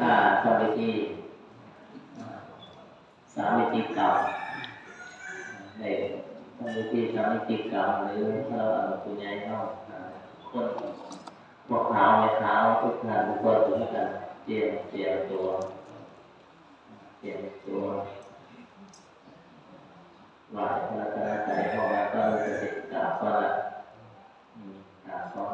ผ้าเข้าไปที่สามิติกรรในสามิติสามิติเก่าหรือเราเอาคุณยายนาต้นพวกเท้าวนเท้าทุกงานทุกคนด้วยกันเจียมเจียมตัวเจียมตัวหลายครัตนตรัยพอมาก็จะติดกราบพระกราบพระ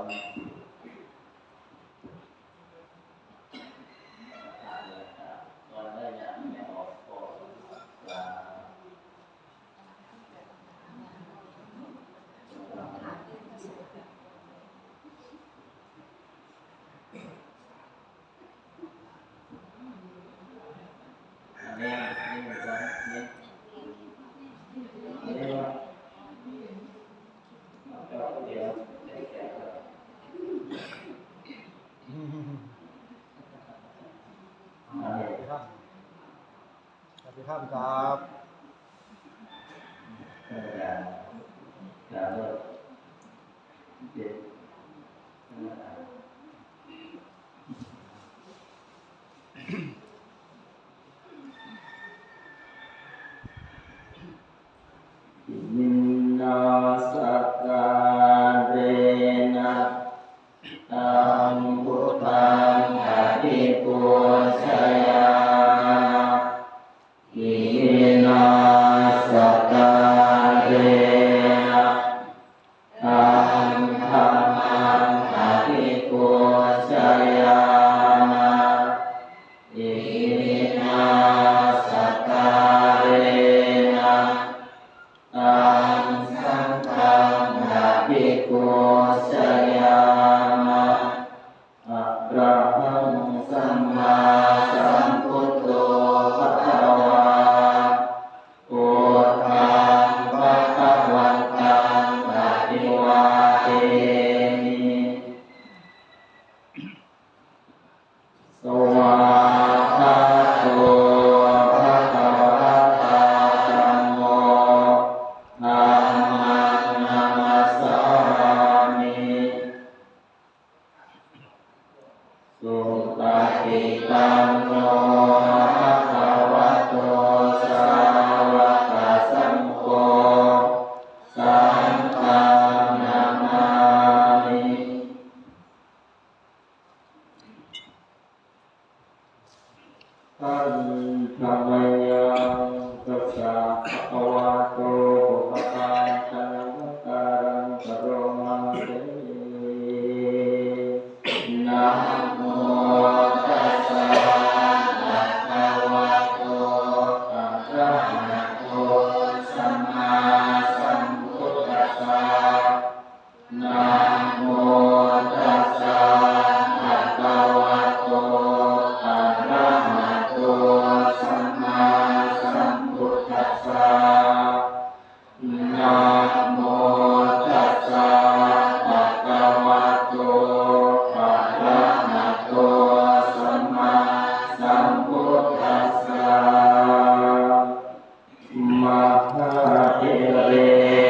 ท่านครับมินาสักการะนะตัมโพ มหาเทเร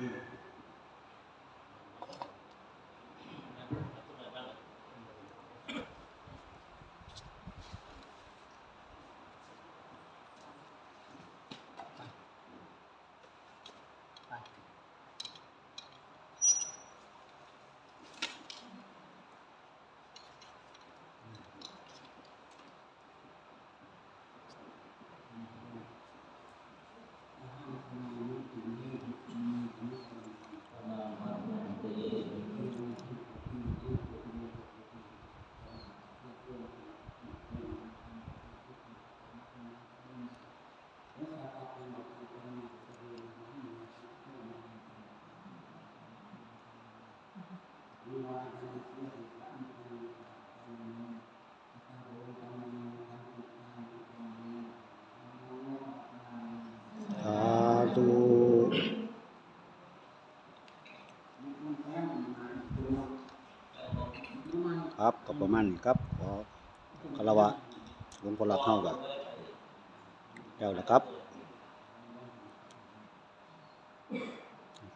mm ธุครับก็ประมาณนี้ครับ ขอคารวะหลวงพ่อรักเฮาก็แล้วละครับ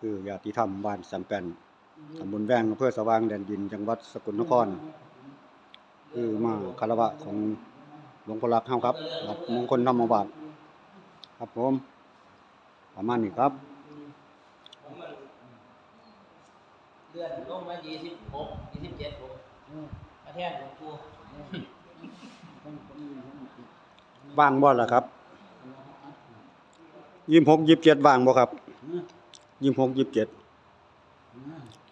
คือญาติธรรมบ้านสัมแป้นตำบลแวงอำเภอสว่างแดนดิน จังหวัดสกลนคร คือมาคารวะของหลวงพ่อรักเฮาครับวัดมงคลธรรมบาทครับผม ประมาณนี้ครับผมมันเลื่อนลงมายี่สิบหกยี่สิบเจ็ดผมมาแทนหลวงปู่ว่างบ่ล่ะครับยี่หกยี่เจ็ดว่างบ่ครับยี่หกยี่เจ็ด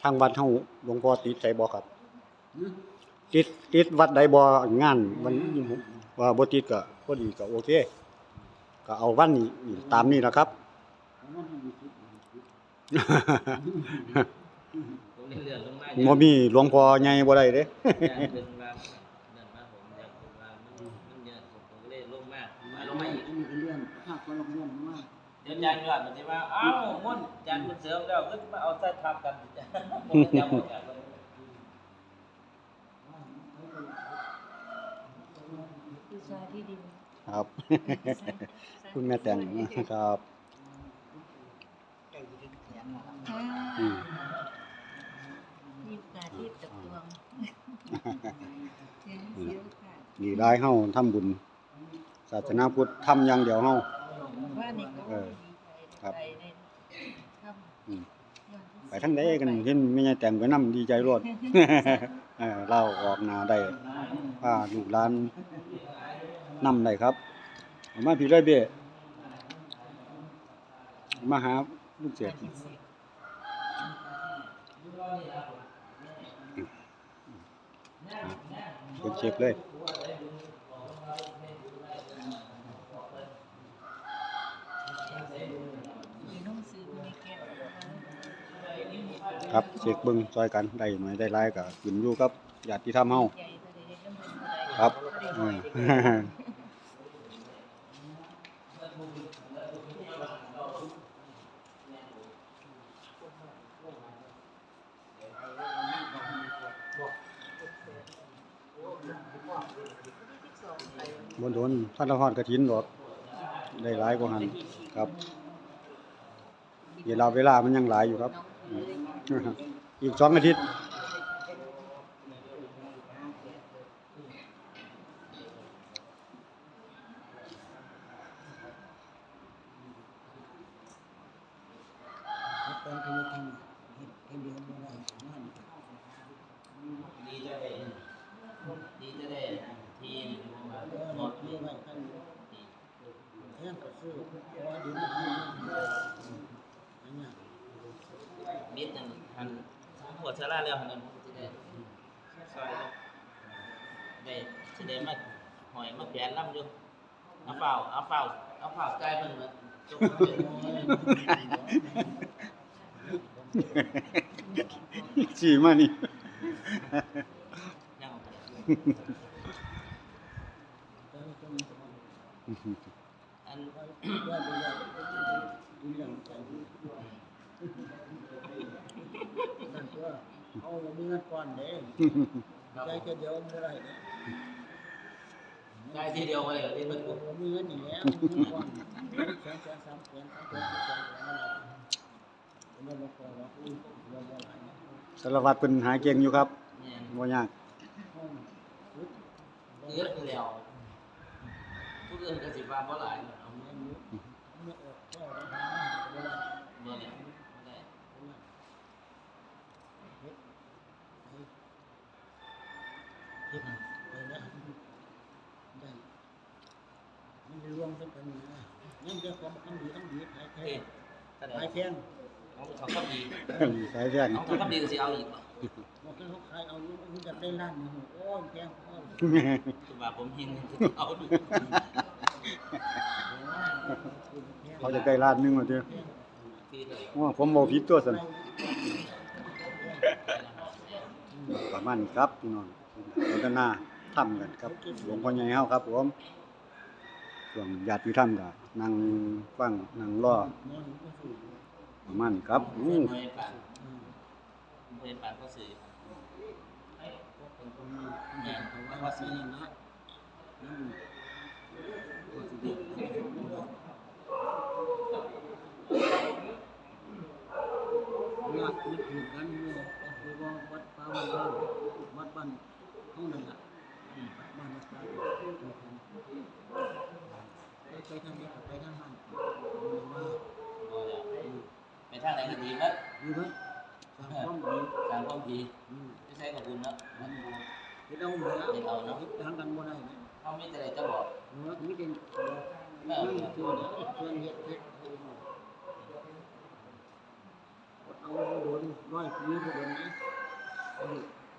ทางวัดเฮาหลวงพ่อติดใจบ่ครับติดติดวัดใดบ่งานวันยี่หกว่าบ่ติดก็พอดีก็โอเคก็เอาวันนี้นี่ตามนี้ล่ะครับ ผมนี่เลื่อนลงมาบ่มีหลวงพ่อใหญ่บ่ได้เด้อยากเป็นว่าเดินมาผมอยากเป็นว่ามันมันเยอะผมผมก็เลยลงมามาลงมาอีกอันนี้ก็เลื่อนภาพก็ลงเลื่อนมากเดี๋ยวจานยอดมันจะว่าเอ้ามุ่นจานมันเสริมแล้วก็มาเอาใส่ทับกันผมก็จะบอกอย่างนั้นวิชาที่ดินครับ คุณแม่แต่งครับ อ่าอืมมีโอกาสที่ตกลงเสียเสียโอกาสนี่ได้เฮาทำบุญ ศาสนาพุทธทำอย่างเดียวเฮา ว่านี่ก็เออดีใจครับไปในทอืมำไปทางใดกันเห็นแม่ยายแต่งไปนํดีใจโลดเออเล่าออกหน้าได้พาลูกหลานนำได้ครับเอามาพี่เลยเบ้มาหา ลูกเสียเป็นเช็คเลยมีน้องซื้อมีแก้วครับเช็คเบิ่งซอยกันได้หน่อยได้หลายก็ขึ้นอยู่กับญาติธรรมเฮาใหญ่ก็ได้เฮ็ดน้ำเพิ่นบ่ได้ครับ บ่ได้ อื น้อ ม ยเด้อ บนโดนท่านละฮอดกระถินดอกได้หลายกว่าหันครับเวลาเวลามันยังหลายอยู่ครับ อีกสองอาทิตย์แปลงที่ทำเห็ดเห็ดเดียวไม่ได้นั่น ดีจะได้ดีจะได้ทีมมา เออ หม เรา ด เลี้ยงไว้ท่าน ดี แท่งก็ซื้อว่าดีมันดีอันนี้ มิดนั่นหัน หัวเชล่าแล้วหันนั้นผมจะได้ซอยได้จะได้มาหอยมาแขวนน้ำอยู่เอาเปล่าเอาเปล่าเอาเปล่าใจเพิ่นมาจบเลยสีมานี่ยังแต่ว่าต้องมีสมองอันว่าดูแลดูแลใจนั่นก็เอามีเงินก่อนเด้ใจจะเดียวไม่ได้เด้ได้ทีเดียวไปเลยที่เพิ่นกูมีเงินอย่างเงี้ยมีก่อนแสนแสนสามแสนสามแสนสี่แสนอะไรแล้วเราพอว่าอุ้ยเราบ่หลายนะสารวัตรเพิ่นหาเก่งอยู่ครับเนี่ยบ่ยากห้องชุดเยอะอยู่แล้วทุกเรื่องก็สิว่าบ่หลายเอาเอาเงิเงินนอยู่ไม่ออกก็ราคาเวลา บ่แล้วบ่ได้ เฮ็ดไปนะได้มันจะรวมสักกันนะนั่นจะความอันดีอันดีขายแพเฮ้ยงถ้าได้ขายแพงเอาเขาก็ดีสายแว่นเอาเขาก็ดีก็สิเอาอีกบ่บอกให้เขาขายเอาอยู่มันจะได้ล้านหนึงโอ้ยแพงโอ้ยคือว่าผมเห็นเอาดูเขาจะได้ล้านหนึงว่าติคือเลยว่าผมบ่ผิดตัวซั่นมประมาณนี้ครับพี่น้อง สนทนาธรรมกันครับหลวงพ่อใหญ่เฮาครับผมส่วนญาติธรรมก็นั่งฟังนั่งรอนนก็สูงประมาณนี้ครับอืมเพื่อนปากอืมเพื่อนปากก็สื่อก็เป็นคนมีเนี่ยเขาว่าว่าสินะนั่นว่าสิเด็กลากนึกถึงกันเนี่ยก็คือว่าวัดป่าบ้านเราวัดบ้าน เฮานั่นล่ะวัดบ้านวัดป่าไปทางนี้ไปทางนั้นว่าไปทางไหนก็ดีมั้ยดีมั้ยสางความดีทางความดีไม่ใช่กับคุณเนาะเฮ็ดเอาหมดแล้วเฮ็ดทางกันบ่ได้นะเขาไม่แต่จะบอกเมื่อมีเป็นนั่นคือนะเพื่อนเฮ็ดเฮ็ดเอาโดนร้อยปีบ่โดนนะ